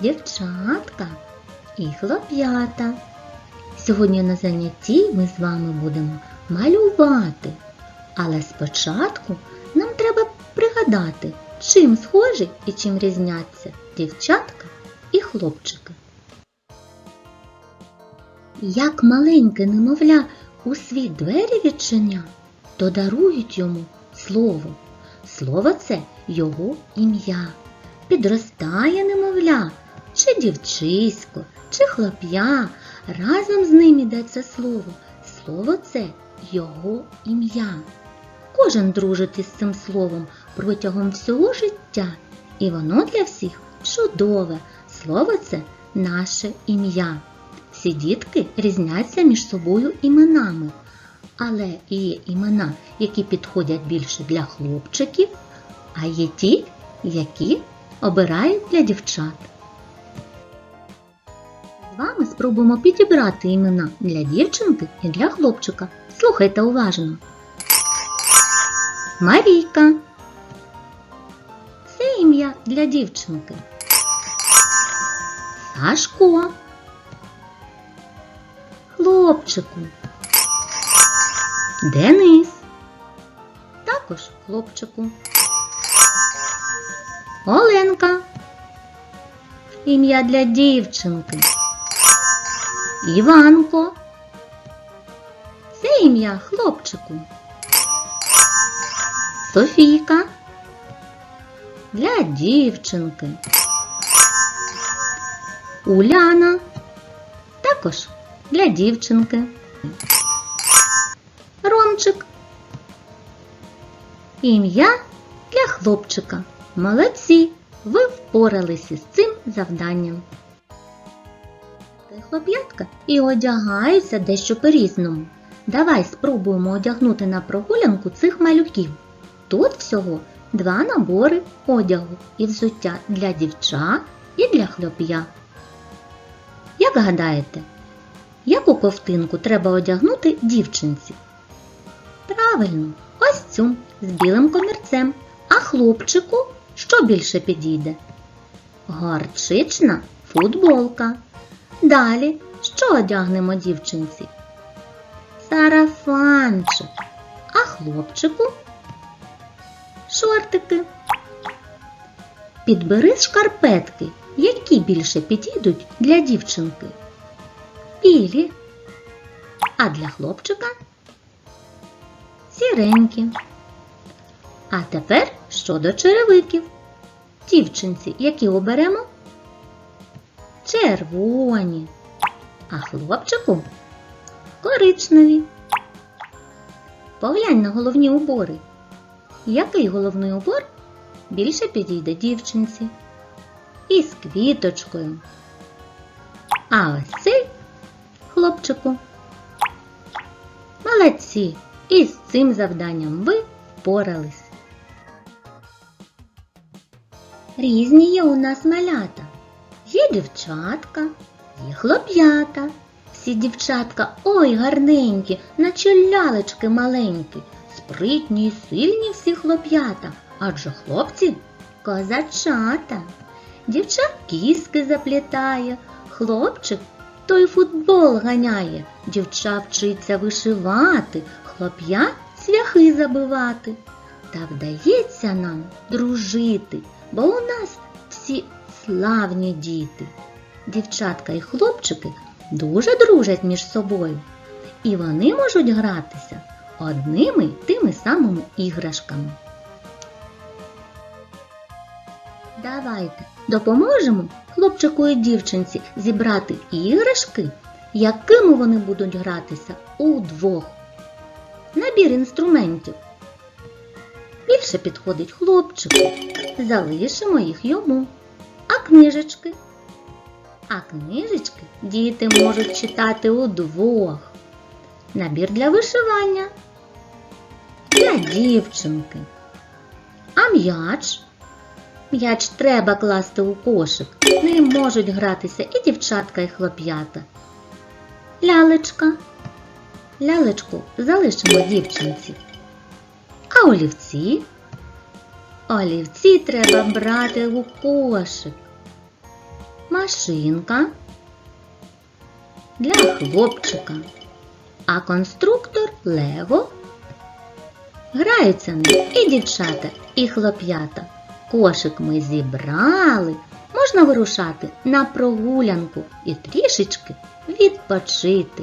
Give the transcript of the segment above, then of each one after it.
дівчатка і хлоп'ята. Сьогодні на занятті ми з вами будемо малювати. Але спочатку нам треба пригадати, чим схожі і чим різняться дівчатка і хлопчики. Як маленьке немовля у світ двері відчиня, то дарують йому слово. Слово це його ім'я. Підростає немовля, чи дівчисько, чи хлоп'я. Разом з ним це слово. Слово це його ім'я. Кожен дружить із цим словом протягом всього життя, і воно для всіх чудове. Слово це наше ім'я. Всі дітки різняться між собою іменами, але є імена, які підходять більше для хлопчиків, а є ті, які обирають для дівчат. Вами спробуємо підібрати імена для дівчинки і для хлопчика. Слухайте уважно. Марійка. Це ім'я для дівчинки. Сашко. Хлопчику. Денис. Також хлопчику. Оленка. Ім'я для дівчинки. Іванко. Це ім'я хлопчику. Софійка. Для дівчинки. Уляна. Також для дівчинки. Ромчик. Ім'я для хлопчика. Молодці! Ви впоралися з цим завданням. Та й хлоп'ятка і одягаються дещо по-різному. Давай спробуємо одягнути на прогулянку цих малюків. Тут всього два набори одягу і взуття для дівчат і для хлоп'я. Як гадаєте, яку ковтинку треба одягнути дівчинці? Правильно, ось цю з білим комірцем, а хлопчику що більше підійде? Гарчична футболка. Далі що одягнемо дівчинці? Сарафанчик, а хлопчику шортики. Підбери шкарпетки, які більше підійдуть для дівчинки. Білі, а для хлопчика сіренькі. А тепер щодо черевиків. Дівчинці, які оберемо? Червоні, а хлопчику коричневі. Поглянь на головні убори. Який головний убор більше підійде дівчинці? Із квіточкою. А ось цей хлопчику. Молодці! І з цим завданням ви впорались. Різні є у нас малята. Є дівчатка, є хлоп'ята. Всі дівчатка ой гарненькі, наче лялечки маленькі, спритні й сильні всі хлоп'ята, адже хлопці козачата. Дівчат кіски заплітає, хлопчик той футбол ганяє, дівча вчиться вишивати, хлоп'я цвяхи забивати. Та вдається нам дружити, бо у нас всі славні діти. Дівчатка і хлопчики дуже дружать між собою, і вони можуть гратися одними тими самими іграшками. Давайте допоможемо хлопчику і дівчинці зібрати іграшки, якими вони будуть гратися удвох. Набір інструментів. Більше підходить хлопчику. Залишимо їх йому. Книжечки? А книжечки діти можуть читати удвох. Набір для вишивання. Для дівчинки. А м'яч? М'яч треба класти у кошик. Ним можуть гратися і дівчатка, і хлоп'ята. Лялечка. Лялечку залишимо дівчинці. А олівці? Олівці треба брати у кошик. Машинка для хлопчика, а конструктор Лего. Граються ним і дівчата, і хлоп'ята. Кошик ми зібрали, можна вирушати на прогулянку і трішечки відпочити.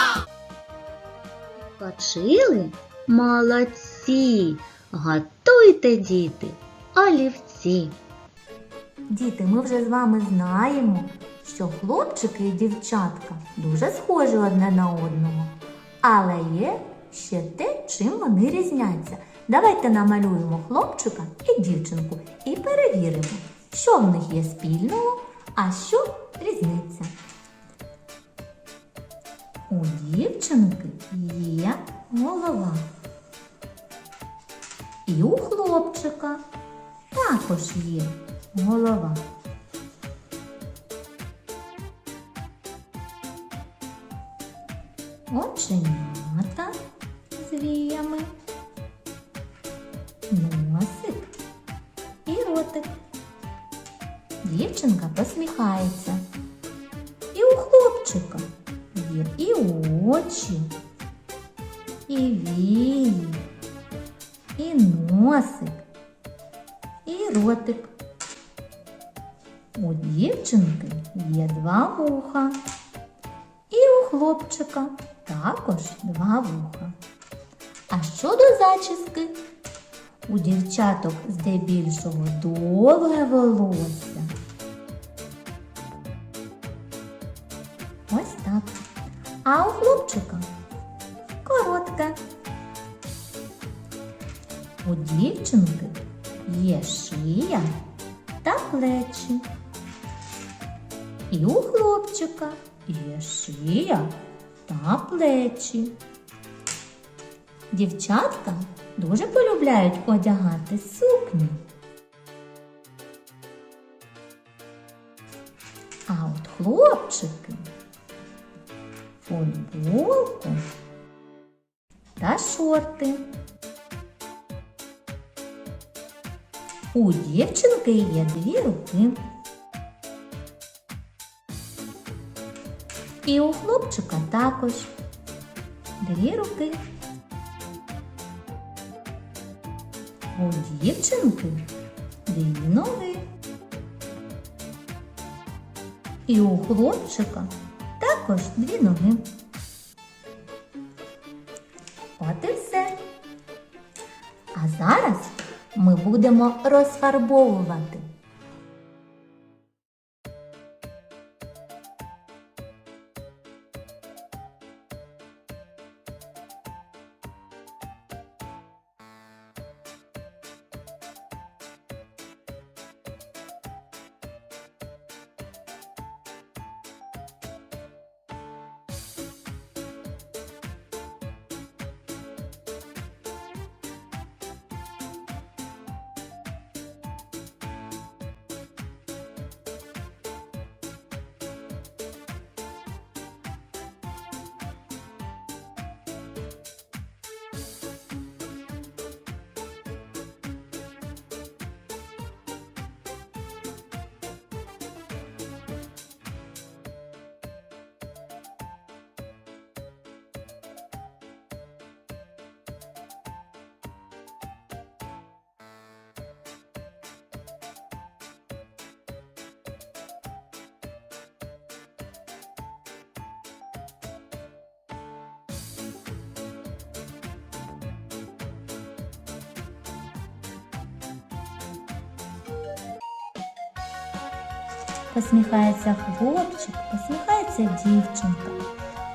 Почили? Молодці! Готуйте, діти, олівці. Діти, ми вже з вами знаємо, що хлопчики і дівчатка дуже схожі одне на одного. Але є ще те, чим вони різняться. Давайте намалюємо хлопчика і дівчинку і перевіримо, що в них є спільного, а що різниця. У дівчинки є голова. І у хлопчика також є голова. Оченята з віями, носик і ротик. Дівчинка посміхається. І у хлопчика є і очі, і вії, і носик, і ротик. У дівчинки є два вуха. І у хлопчика також два вуха. А щодо зачіски, у дівчаток здебільшого довге волосся. А у хлопчика коротке. У дівчинки є шия та плечі. І у хлопчика є шия та плечі. Дівчатка дуже полюбляють одягати сукні. А от хлопчики футболку та шорти. У дівчинки є дві руки. І у хлопчика також дві руки. У дівчинки дві ноги. І у хлопчика також дві ноги. От і все. А зараз ми будемо розфарбовувати. Посміхається хлопчик, посміхається дівчинка.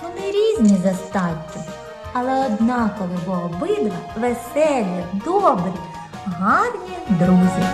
Вони різні за статтю, але однакові, бо обидва веселі, добрі, гарні друзі.